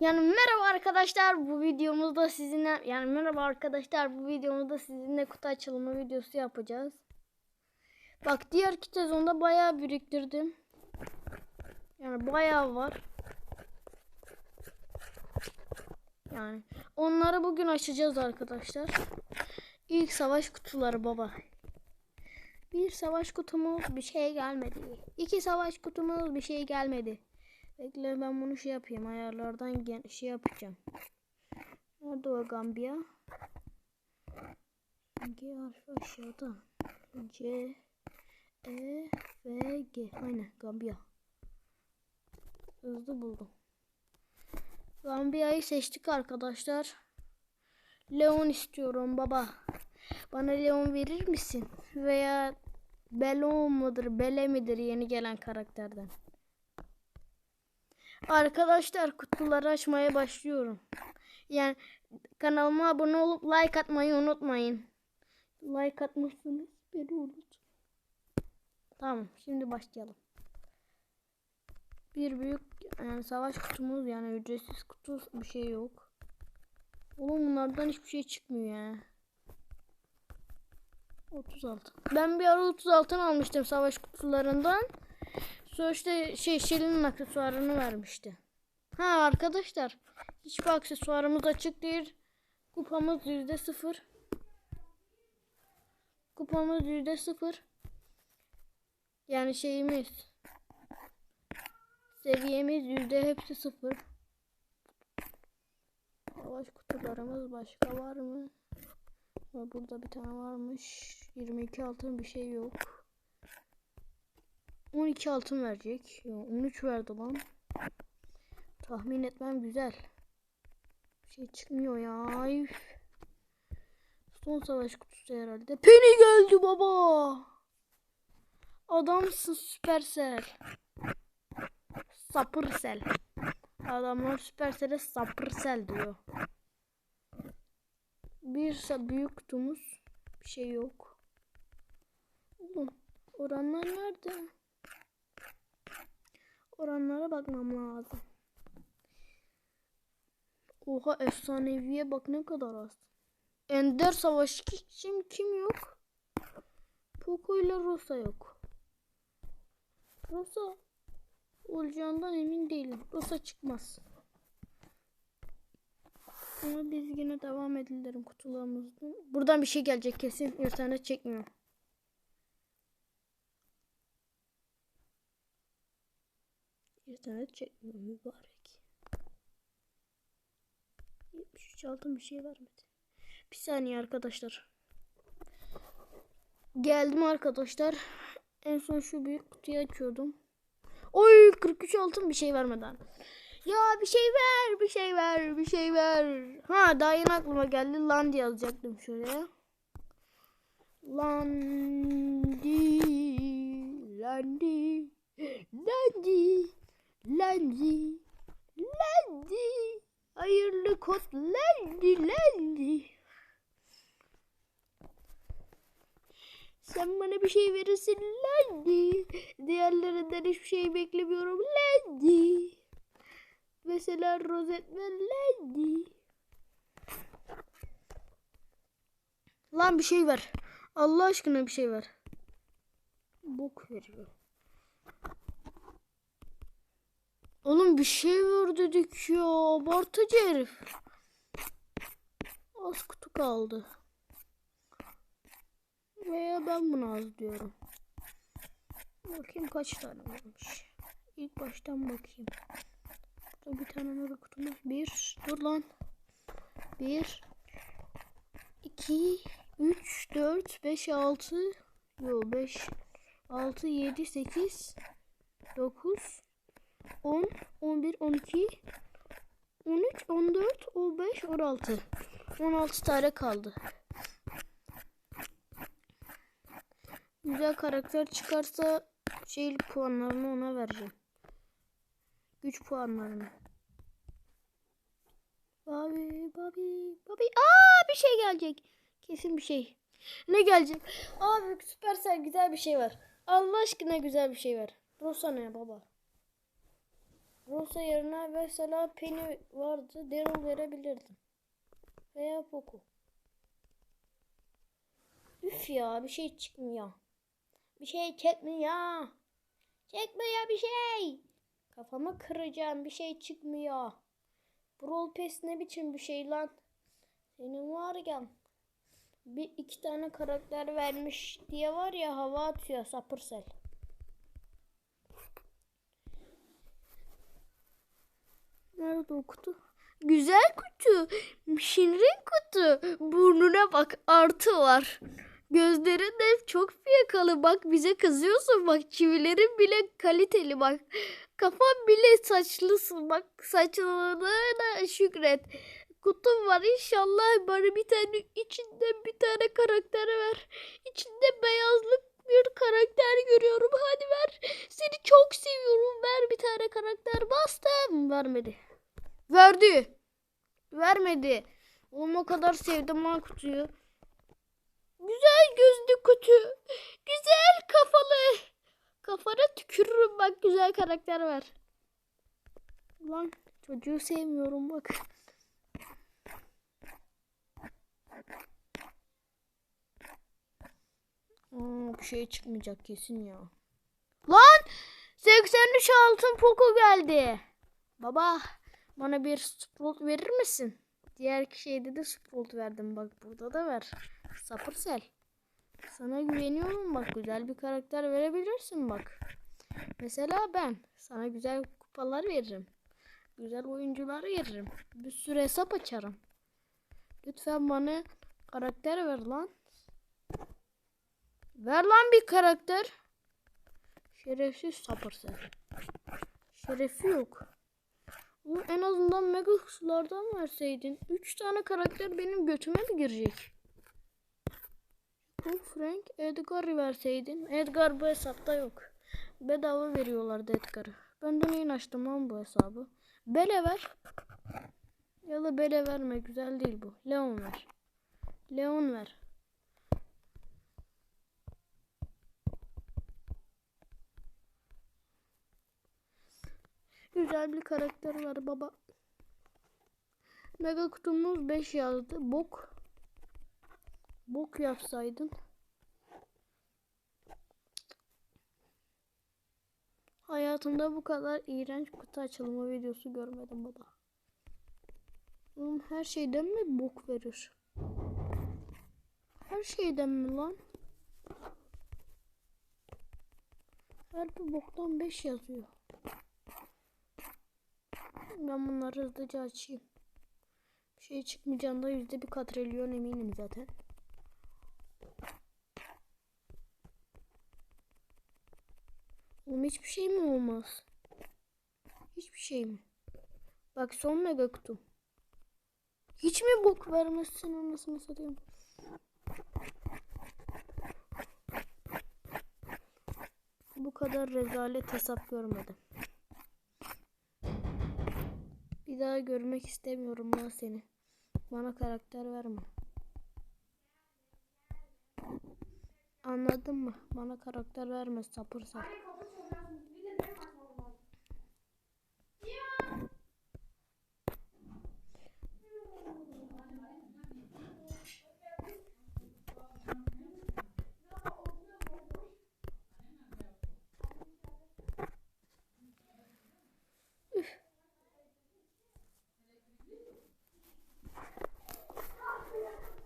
Yani merhaba arkadaşlar bu videomuzda sizinle yani merhaba arkadaşlar bu videomuzda sizinle kutu açılımı videosu yapacağız. Bak diğer iki sezonda bayağı biriktirdim. Yani bayağı var. Yani onları bugün açacağız arkadaşlar. İlk savaş kutuları baba. Bir savaş kutumuz bir şey gelmedi. İki savaş kutumuz bir şey gelmedi. Bekle ben bunu şey yapayım ayarlardan gen şey yapacağım. Nerede o Gambiya? G harfi aşağıda. C E V G aynen Gambiya. Hızlı buldum. Gambiya'yı seçtik arkadaşlar. Leon istiyorum baba. Bana Leon verir misin? Veya Belon mudur, Bele midir yeni gelen karakterden? Arkadaşlar kutuları açmaya başlıyorum. Yani kanalıma abone olup like atmayı unutmayın. Like atmazsanız beni unut. Tamam şimdi başlayalım. Bir büyük yani savaş kutumuz yani ücretsiz kutu bir şey yok. Oğlum bunlardan hiçbir şey çıkmıyor ya. 36. Ben bir ara 36 almıştım savaş kutularından. Sonra işte şey Şirin'in aksesuarını vermişti. Ha arkadaşlar hiçbir aksesuarımız açık değil. Kupamız yüzde sıfır. Kupamız yüzde sıfır. Yani şeyimiz. Seviyemiz yüzde hepsi sıfır. Savaş kutularımız başka var mı? Burada bir tane varmış. 22 altın bir şey yok. 12 altın verecek. Ya, 13 verdi lan. Tahmin etmem güzel. Bir şey çıkmıyor ya. Üf. Son savaş kutusu herhalde. Penny geldi baba. Adamsın Supercell. Sapırsel. Adamlar Supercell'e Sapırsel diyor. Bir büyük kutumuz. Bir şey yok. Oranlar nerede? Oranlara bakmam lazım. Oha efsaneviye bak ne kadar az. Ender savaşı kim kim yok? Poco ile Rosa yok. Rosa olacağından emin değilim. Rosa çıkmaz. Ama biz yine devam edelim kutularımızda. Buradan bir şey gelecek kesin. İnternet çekmiyor. İnternet çekmiyor mübarek. 73 altın bir şey vermedi. Bir saniye arkadaşlar. Geldim arkadaşlar. En son şu büyük kutuyu açıyordum. Oy 43 altın bir şey vermeden. Ya bir şey ver, bir şey ver, bir şey ver. Ha daha yeni aklıma geldi. Land yazacaktım şuraya. Landi, Landi, Landi, Landi, Landi. Hayırlı kod Landi, Landi. Sen bana bir şey verirsin Landi. Diğerlerinden hiçbir şey beklemiyorum Landi. Mesela rozet ve Landi. Lan bir şey ver. Allah aşkına bir şey ver. Bok veriyor. Oğlum bir şey ver dedik ya. Abartıcı herif. Az kutu kaldı. Veya ben bunu az diyorum. Bakayım kaç tane varmış. İlk baştan bakayım. Burada bir tane mega kutumuz. Bir. Dur lan. Bir. iki, Üç. Dört. Beş. Altı. Yo beş. Altı. Yedi. Sekiz. Dokuz. On. On bir. On iki. On üç. On dört. On beş. On altı. On altı tane kaldı. Güzel karakter çıkarsa şey puanlarını ona vereceğim. Güç puanlarını. Babi, babi, babi. Aa bir şey gelecek. Kesin bir şey. Ne gelecek? Abi süpersel güzel bir şey var. Allah aşkına güzel bir şey var. Rosa ne baba? Rosa yerine mesela Penny vardı. Daryl verebilirdim. Veya Poco. Üf ya bir şey çıkmıyor. Bir şey çekmiyor. Çekmiyor bir şey. Kafamı kıracağım bir şey çıkmıyor. Brawl Pass ne biçim bir şey lan? Senin var ya bir iki tane karakter vermiş diye var ya hava atıyor sapırsel. Nerede o kutu? Güzel kutu. Şirin kutu. Burnuna bak artı var. Gözlerin de çok fiyakalı bak bize kızıyorsun bak çivilerin bile kaliteli bak. Kafan bile saçlısın bına saçlılığına şükret. Kutum var inşallah bana bir tane içinde bir tane karakter ver. İçinde beyazlık bir karakter görüyorum hadi ver. Seni çok seviyorum ver bir tane karakter bastım. Vermedi. Verdi. Vermedi. Oğlum o kadar sevdim lan kutuyu. Güzel gözlü kutu. Güzel kafalı. Kafana tükürürüm bak güzel karakter ver. Lan çocuğu sevmiyorum bak. Aa, bir şey çıkmayacak kesin ya. Lan 83 altın Poco geldi. Baba bana bir Sprout verir misin? Diğer şeyde de Sprout verdim bak burada da ver. Sapırsel. Sana güveniyorum bak güzel bir karakter verebilirsin bak. Mesela ben sana güzel kupalar veririm. Güzel oyuncular veririm. Bir sürü hesap açarım. Lütfen bana karakter ver lan. Ver lan bir karakter. Şerefsiz sapırsel. Şerefi yok. En azından mega kutulardan verseydin. 3 tane karakter benim götüme mi girecek? Bu Frank Edgar'ı verseydin. Edgar bu hesapta yok. Bedava veriyorlardı Edgar'ı. Ben de neyin açtım lan bu hesabı? Bele ver. Ya da bele verme güzel değil bu. Leon ver. Leon ver. Güzel bir karakter var baba. Mega kutumuz 5 yazdı. Bok. Bok yapsaydın. Hayatımda bu kadar iğrenç kutu açılma videosu görmedim baba. Oğlum her şeyden mi bok verir? Her şeyden mi lan? Her bir boktan 5 yazıyor. Ben bunları hızlıca açayım. Bir şey çıkmayacağında yüzde bir katrilyon eminim zaten. Oğlum hiçbir şey mi olmaz? Hiçbir şey mi? Bak son mega kutum. Hiç mi bok vermezsin anasını satayım. Bu kadar rezalet hesap görmedim. daha görmek istemiyorum ben seni. Bana karakter verme. Anladın mı? Bana karakter verme sapır sap.